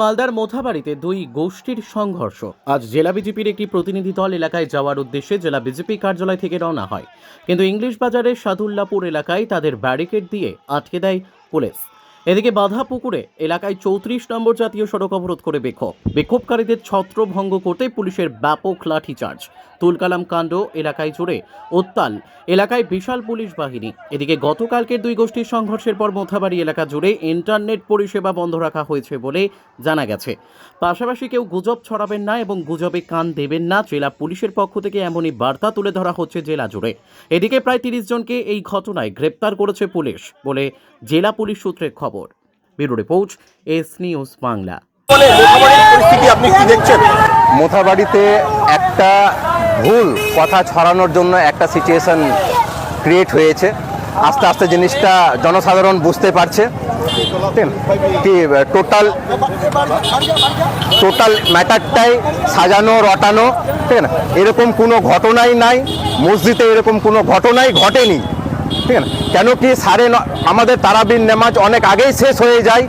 মালদার মোথাবাড়িতে দুই গোষ্ঠীর সংঘর্ষ। আজ জেলা বিজেপির একটি প্রতিনিধি দল এলাকায় যাওয়ার উদ্দেশ্যে জেলা বিজেপি কার্যালয় থেকে রওনা হয়। কিন্তু ইংলিশ বাজারের সাদুল্লাপুর এলাকায় তাদের ব্যারিকেড দিয়ে আটকে দেয় পুলিশ। এদিকে বাধা পুকুরে এলাকায় চৌত্রিশ নম্বর জাতীয় সড়ক অবরোধ করে বিক্ষোভ। বিক্ষোভকারীদের ছত্রভঙ্গ করতে পুলিশের ব্যাপক লাঠিচার্জ। তুলকালাম কাণ্ড এলাকায় জুড়ে উত্তাল। এলাকায় বিশাল পুলিশ বাহিনী। এদিকে গতকালকের দুই গোষ্ঠীর সংঘর্ষের পর মোথাবাড়ি এলাকা জুড়ে ইন্টারনেট পরিষেবা বন্ধ রাখা হয়েছে বলে জানা গেছে। পাশাপাশি কেউ গুজব ছড়াবেন না এবং গুজবে কান দেবেন না। জেলা পুলিশের পক্ষ থেকে এমনই বার্তা তুলে ধরা হচ্ছে জেলা জুড়ে। এদিকে প্রায় তিরিশ জনকে এই ঘটনায় গ্রেপ্তার করেছে পুলিশ বলে জেলা পুলিশ সূত্রের খবর। Bureau report, S news Bangla. মোথাবাড়িতে একটা ভুল কথা ছড়ানোর জন্য একটা সিচুয়েশন ক্রিয়েট হয়েছে। আস্তে আস্তে জিনিসটা জনসাধারণ বুঝতে পারছে। কি টোটাল টোটাল ম্যাটারটাই সাজানো, রটানো, ঠিক না এরকম কোনো ঘটনাই নাই, মসজিদে এরকম কোনো ঘটনাই ঘটেনি। ঠিক না কেন কি সাড়ে ন, আমাদের তারাবিন নামাজ অনেক আগেই শেষ হয়ে যায়।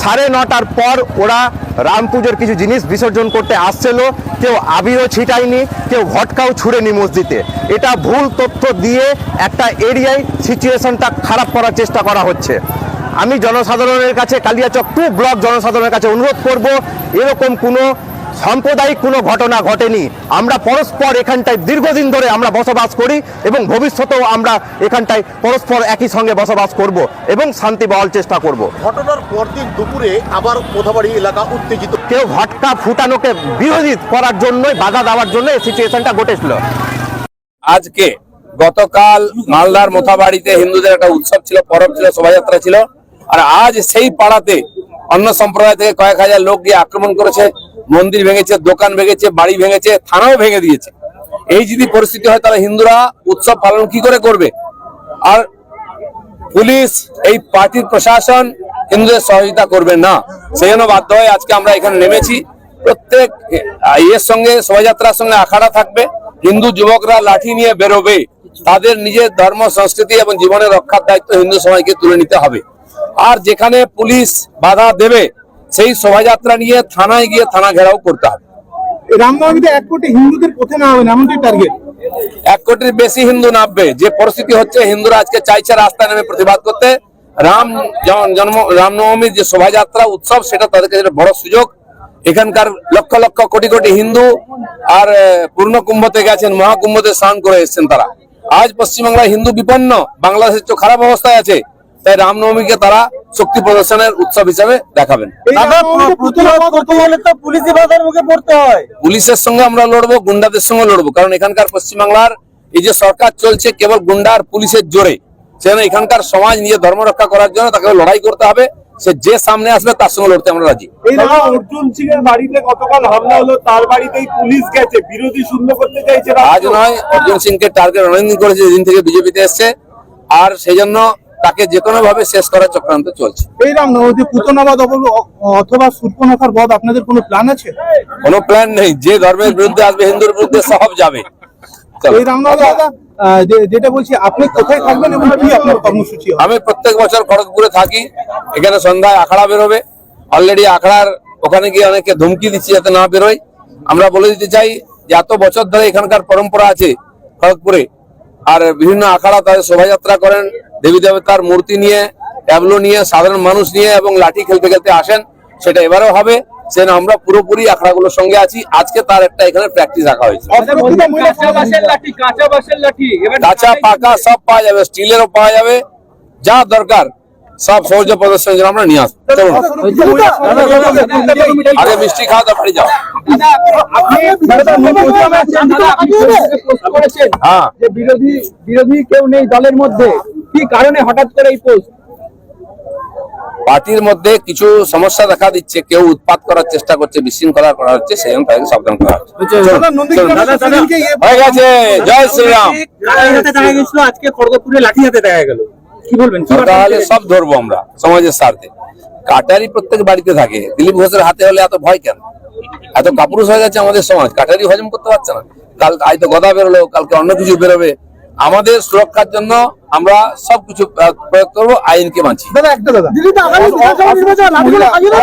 সাড়ে নটার পর ওরা রাম পুজোর কিছু জিনিস বিসর্জন করতে আসছিল কেউ আবিরও ছিটায়নি, কেউ ঘটকাও ছুড়েনি মসজিদে। এটা ভুল তথ্য দিয়ে একটা এরিয়ায় সিচুয়েশনটা খারাপ করার চেষ্টা করা হচ্ছে। আমি জনসাধারণের কাছে, কালিয়াচক টু ব্লক জনসাধারণের কাছে অনুরোধ করব, এরকম কোনো সাম্প্রদায়িক কোনো ঘটনা ঘটেনি। আমরা পরস্পর এখানটায় দীর্ঘদিন ধরে আমরা বসবাস করি এবং ভবিষ্যতেও আমরা এখানটায় পরস্পর একই সঙ্গে বসবাস করব এবং শান্তি বহাল চেষ্টা করব। ঘটনার পরদিন দুপুরে আবার মোথাবাড়ি এলাকা উত্তেজিত। কেউ ভটকা ফুটানোকে বিরোধিত করার জন্যই বাধা দেওয়ার জন্য এই সিচুয়েশনটা ঘটেছিল। আজকে গতকাল মালদার মোথাবাড়িতে হিন্দুদের একটা উৎসব ছিল পরব ছিল শোভাযাত্রা ছিল। আর আজ সেই পাড়াতে অন্য সম্প্রদায় থেকে কয়েক হাজার লোক গিয়ে আক্রমণ করেছে, মন্দির ভেঙেছে, দোকান ভেঙেছে, বাড়ি ভেঙেছে, থানাও ভেঙে দিয়েছে। এই যদি পরিস্থিতি হয়, তাহলে হিন্দুরা উৎসব পালন কি করে করবে? আর পুলিশ, এই পার্টির প্রশাসন হিন্দুদের সহযোগিতা করবে না। সেই জন্য বাধ্য হয়ে আজকে আমরা এখানে নেমেছি। প্রত্যেক, ইয়ের সঙ্গে, শোভাযাত্রার সঙ্গে আখাড়া থাকবে। হিন্দু যুবকরা লাঠি নিয়ে বেরোবে। তাদের নিজের ধর্ম, সংস্কৃতি এবং জীবনের রক্ষার দায়িত্ব হিন্দু সমাজকে তুলে নিতে হবে। আর যেখানে পুলিশ বাধা দেবে সেই শোভাযাত্রা নিয়ে থানায় গিয়ে থানা ঘেরাও করতে হবে। রামনবমীতে এক কোটি হিন্দুদের পথে না হবে? এমনটাই টার্গেট এক কোটির বেশি হিন্দু নামবে। যে পরিস্থিতি হচ্ছে হিন্দুরা আজকে চাইছে রাস্তায় নেমে প্রতিবাদ করতে। রাম জন্ম রামনবমীর যে শোভাযাত্রা উৎসব সেটা তাদের কাছে বড় সুযোগ। এখানকার লক্ষ লক্ষ কোটি কোটি হিন্দু আর পূর্ণ কুম্ভতে গেছেন মহাকুম্ভতে স্নান করে এসেছেন তারা। আজ পশ্চিমবাংলায় হিন্দু বিপন্ন বাংলাদেশের তো খারাপ অবস্থায় আছে। তাই রামনবমীকে তারা শক্তি প্রদর্শনের উৎসব হিসাবে দেখাবেন। প্রতিরোধ করতে হলে তো পুলিশি বাধার মুখে পড়তে হয়। পুলিশের সঙ্গে আমরা লড়বো গুন্ডাদের সঙ্গে লড়বো কারণ এখানকার পশ্চিমবাংলার এই যে সরকার চলছে কেবল গুন্ডা আর পুলিশের জোরে। সেখানে এখানকার সমাজ নিজের ধর্ম রক্ষা করার জন্য তাকে লড়াই করতে হবে। সে যে সামনে আসবে তার সঙ্গে লড়তে আমরা রাজি। অর্জুন সিং এর বাড়িতে গতকাল হামলা হলো তার বাড়িতেই পুলিশ গেছে বিরোধী শূন্য করতে চাইছে আজ নয় অর্জুন সিংকে টার্গেট অনেকদিন করেছে যেদিন থেকে বিজেপিতে এসছে। আর সেই জন্য তাকে যে কোনো ভাবে শেষ করার চক্রান্ত চলছে। এই রামনবমীতে পুতনাবাদ অথবা সূর্পনখার বধ আপনাদের কোনো প্ল্যান আছে? কোনো প্ল্যান নেই যে ধর্মের বিরুদ্ধে আসবে হিন্দুর বিরুদ্ধে সব যাবে। এই দাদা যেটা বলছি আপনি কোথায় থাকবেন এবং কি আপনার কর্মসূচি আমি প্রত্যেক বছর খড়গপুরে থাকি এখানে সন্ধ্যায় আখড়া বেরোবে। অলরেডি আখড়ার ওখানে গিয়ে অনেকে ধমকি দিচ্ছি যাতে না বেরোয়। আমরা বলে দিতে চাই যে এত বছর ধরে এখানকার পরম্পরা আছে খড়গপুরে। আর বিভিন্ন আখাড়া তাদের শোভাযাত্রা করেন। দেবী দেবতার মূর্তি নিয়ে ট্যাবলো নিয়ে সাধারণ মানুষ নিয়ে এবং লাঠি খেলতে খেলতে আসেন। সেটা এবারও হবে। সে আমরা পুরোপুরি আখড়াগুলোর সঙ্গে আছি। আজকে তার একটা এখানে প্র্যাকটিস রাখা হয়েছে। কাঁচা পাকা সব পাওয়া যাবে। স্টিলেরও পাওয়া যাবে। যা দরকার। সব সৌর্য প্রদর্শনের জন্য আমরা নিয়ে আসব। চলুন। আগে মিষ্টি খাওয়া দাওয়া বাড়ি যাও। হ্যাঁ। বিরোধী বিরোধী কেউ নেই দলের মধ্যে কি কারণে হঠাৎ করে এই পোস্ট পার্টির মধ্যে কিছু সমস্যা দেখা দিচ্ছে কেউ উৎপাত করার চেষ্টা করছে বিশৃঙ্খলা করা হচ্ছে সেই জন্য তাদেরকে সাবধান করা হচ্ছে। হয়ে গেছে। জয় শ্রীরাম। গেছিল আজকে খড়গপুরে লাঠি হাতে দেখা গেল। কি বলবেন? তাহলে সব ধরবো আমরা সমাজের স্বার্থে। কাটারি প্রত্যেক বাড়িতে থাকে। দিলীপ ঘোষের হাতে হলে এত ভয় কেন? এত কাপুরুষ হয়ে গেছে আমাদের সমাজ। কাটারি হজম করতে পারছে না। কাল আজ তো গদা বেরোলো কালকে অন্য কিছু বেরোবে। আমাদের সুরক্ষার জন্য আমরা সবকিছু প্রয়োগ করব আইনকে মানছি।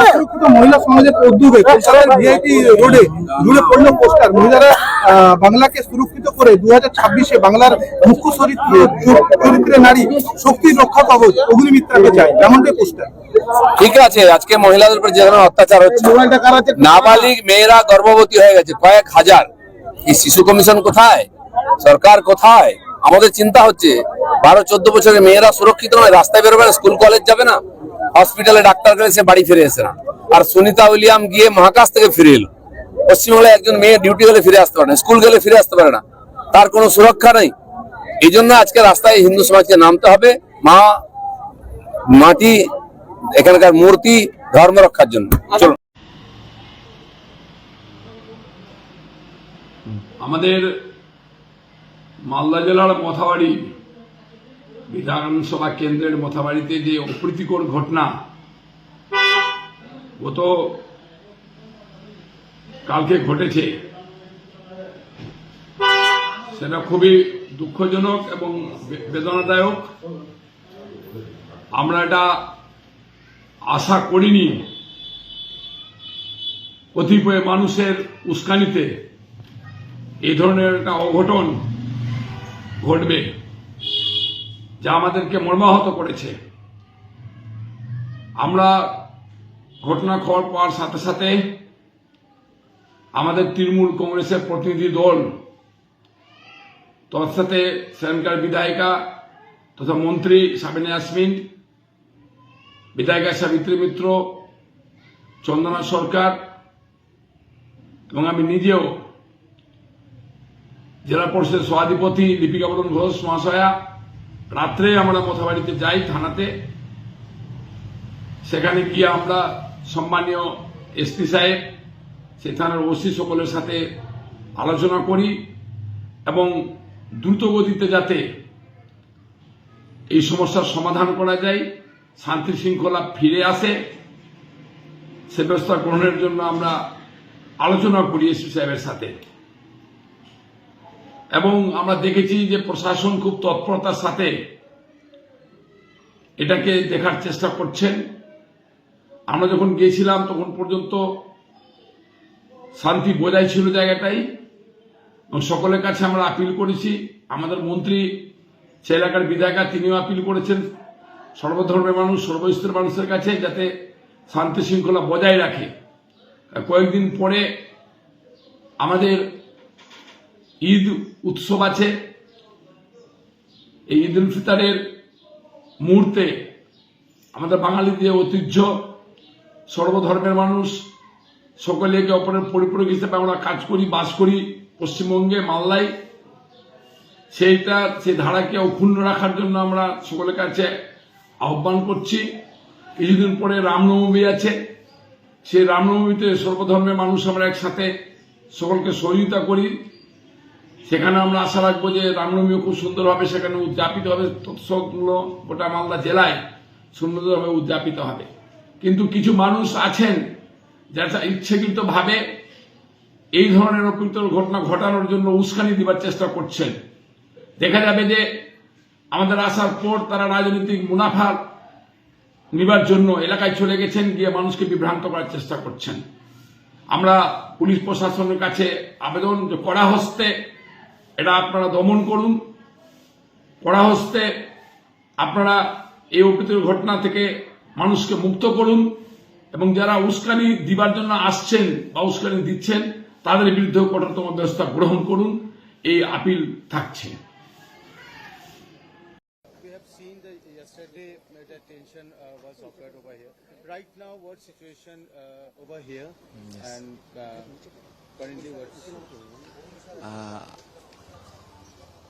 অসুরক্ষিত মহিলা সমাজের উদ্যোগে ভিআইপি রোডে জুড়ে পড়ল পোস্টার। মহিলারা আহ, বাংলাকে সুরক্ষিত করে দু হাজার ছাব্বিশে বাংলার মুখ্য চরিত্রে চরিত্রে নারী শক্তির রক্ষা কবচ অগ্নিমিত্রাকে চাই এমনটাই পোস্টার। ঠিক আছে আজকে মহিলাদের উপর যে ধরনের অত্যাচার হচ্ছে নাবালিগ মেয়েরা গর্ভবতী হয়ে গেছে কয়েক হাজার। এই শিশু কমিশন কোথায়? সরকার কোথায়? আমাদের চিন্তা হচ্ছে, বারো, চোদ্দ বছরের মেয়েরা সুরক্ষিত নয়, রাস্তায় বেরোবে না, স্কুল, কলেজ যাবে না হসপিটালে ডাক্তার গেলে সে বাড়ি ফিরে এসে না। আর সুনিতা উইলিয়াম গিয়ে মহাকাশ থেকে ফিরে এলো। পশ্চিমবঙ্গে একজন মেয়ে ডিউটি গেলে ফিরে আসতে পারে না স্কুল গেলে ফিরে আসতে পারে না। তার কোনো সুরক্ষা নেই। এই জন্য আজকে রাস্তায় হিন্দু সমাজকে নামতে হবে, মা, মাটি, এখানকার মূর্তি, ধর্ম রক্ষার জন্য। চলুন। আমাদের মালদা জেলার মথাবাড়ি বিধানসভা কেন্দ্রের মথাবাড়িতে যে অপ্রীতিকর ঘটনা গত কালকে ঘটেছে, সেটা খুবই দুঃখজনক এবং বেদনাদায়ক। আমরা এটা আশা করিনি। কতিপয় মানুষের উস্কানিতে এই ধরনের একটা অঘটন ঘটবে, যা আমাদেরকে মর্মাহত করেছে। আমরা ঘটনা খবর পাওয়ার সাথে সাথে আমাদের তৃণমূল কংগ্রেসের প্রতিনিধি দল তার সাথে সেখানকার বিধায়িকা তথা মন্ত্রী সাবিনা ইয়াসমিন, বিধায়িকা সাবিত্রী মিত্র, চন্দনা সরকার এবং আমি নিজেও জেলা পরিষদের সভাধিপতি লিপিকা বরণ ঘোষ মহাশয়া, রাত্রে আমরা মথাবাড়িতে যাই থানাতে। সেখানে গিয়ে আমরা সম্মানীয় এসপি সাহেব সেই থানার ওসি সকলের সাথে আলোচনা করি এবং দ্রুত গতিতে যাতে এই সমস্যার সমাধান করা যায়, শান্তি শৃঙ্খলা ফিরে আসে, সে ব্যবস্থা গ্রহণের জন্য আমরা আলোচনা করি এসপি সাহেবের সাথে। এবং আমরা দেখেছি যে প্রশাসন খুব তৎপরতার সাথে এটাকে দেখার চেষ্টা করছেন আমরা যখন গিয়েছিলাম, তখন পর্যন্ত শান্তি বজায় ছিল জায়গাটাই। এবং সকলের কাছে আমরা আপিল করেছি। আমাদের মন্ত্রী সে এলাকার বিধায়িকা, তিনিও আপিল করেছেন। সর্বধর্মের মানুষ, সর্বস্তরের মানুষের কাছে যাতে শান্তি শৃঙ্খলা বজায় রাখে। কয়েকদিন পরে আমাদের ঈদ উৎসব আছে। এই ঈদ উল ফিতরের মুহূর্তে আমাদের বাঙালির যে ঐতিহ্য, সর্বধর্মের মানুষ, সকলে একে অপরের পরিপূরক হিসেবে আমরা কাজ করি, বাস করি পশ্চিমবঙ্গে, মালদায়। সেইটা, সেই ধারাকে অক্ষুণ্ণ রাখার জন্য আমরা সকলের কাছে আহ্বান করছি। কিছুদিন পরে রামনবমী আছে। সেই রামনবমীতে সর্বধর্মের মানুষ আমরা একসাথে সকলকে সহযোগিতা করি। সেখানে আমরা আশা রাখব যে রামনবমীও খুব সুন্দরভাবে সেখানে উদযাপিত হবে। তৎসবগুলো গোটা মালদা জেলায় সুন্দরভাবে উদযাপিত হবে। কিন্তু কিছু মানুষ আছেন যারা ইচ্ছাকৃতভাবে এই ধরনের অপ্রীত ঘটনা ঘটানোর জন্য উস্কানি দিবার চেষ্টা করছেন। দেখা যাবে যে আমাদের আসার পর তারা রাজনৈতিক মুনাফা নিবার জন্য এলাকায় চলে গেছেন, গিয়ে মানুষকে বিভ্রান্ত করার চেষ্টা করছেন। আমরা পুলিশ প্রশাসনের কাছে আবেদন কড়া হস্তে এটা আপনারা দমন করুন। কড়া হস্তে আপনারা এই অপ্রীত ঘটনা থেকে মানুষকে মুক্ত করুন এবং যারা উস্কানি দিবার জন্য আসছেন বা উস্কানি দিচ্ছেন তাদের বিরুদ্ধে কঠোরতম ব্যবস্থা গ্রহণ করুন। এই আপিল থাকছে।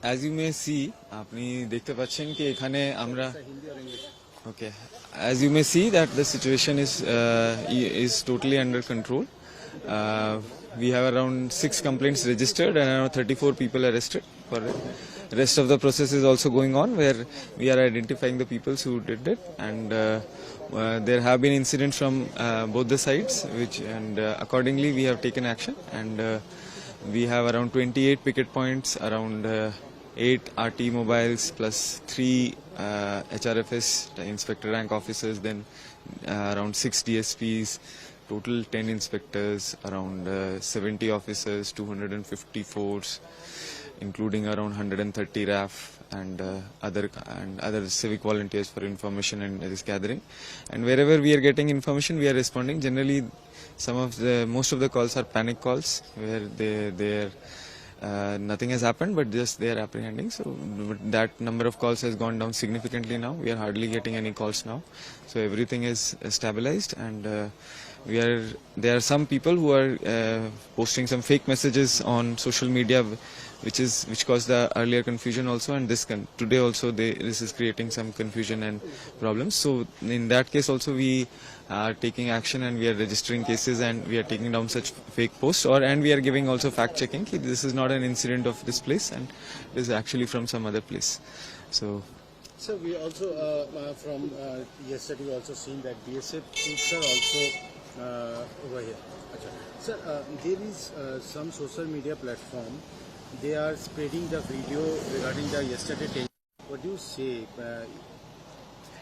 অ্যাজ ইউ মে সি আপনি দেখতে পাচ্ছেন কি এখানে আমরা okay as you may see that the situation is is totally under control we have around six complaints registered and around 34 people arrested for it. Rest of the process is also going on where we are identifying the people who did it and uh, uh, there have been incidents from uh, both the sides which and uh, accordingly we have taken action and uh, we have around 28 picket points around uh, eight RT mobiles plus three uh, HRFS inspector rank officers, then uh, around six DSPs, total 10 inspectors, around uh, 70 officers, 250 force, including around 130 RAF and uh, other and other civic volunteers for information and this gathering. And wherever we are getting information, we are responding. Generally, some of the most of the calls are panic calls where they they are. Uh, nothing has happened, but just they are apprehending. So that number of calls has gone down significantly now. We are hardly getting any calls now. So everything is stabilized, and uh, we are. There are some people who are uh, posting some fake messages on social media, which is which caused the earlier confusion also, and this today also they, this is creating some confusion and problems. So in that case also we are taking action and we are registering cases and we are taking down such fake posts or and we are giving also fact checking this is not an incident of this place and it is actually from some other place so So we also, uh, uh, from uh, yesterday, we also seen that BSF troops are also uh, over here. Acha. Sir, uh, there is uh, some social media platform. They are spreading the video regarding the yesterday. Ten- what do you say? Uh,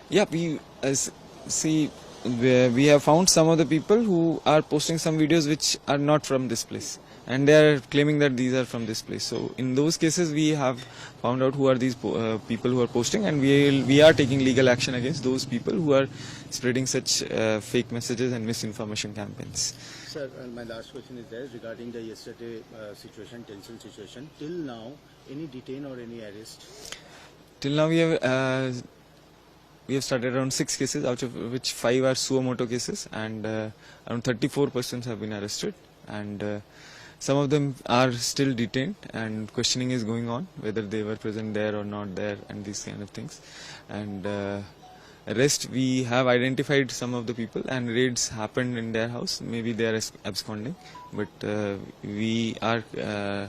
yeah we as see we, we have found some of the people who are posting some videos which are not from this place and they are claiming that these are from this place so in those cases we have found out who are these po- uh, people who are posting and we we are taking legal action against those people who are spreading such uh, fake messages and misinformation campaigns Sir, my last question is there regarding the yesterday uh, situation, tension situation. Till now, any detain or any arrest? Till now, we have uh, we have started around six cases, out of which five are suo moto cases, and uh, around 34 persons have been arrested, and uh, some of them are still detained, and questioning is going on whether they were present there or not there, and these kind of things, and. Uh, rest we have identified some of the people and raids happened in their house maybe they are absconding but uh, we are uh,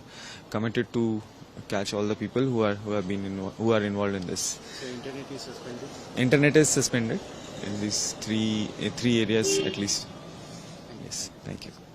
committed to catch all the people who are who have been who are involved in this So internet is suspended. internet is suspended in these three uh, three areas at least yes thank you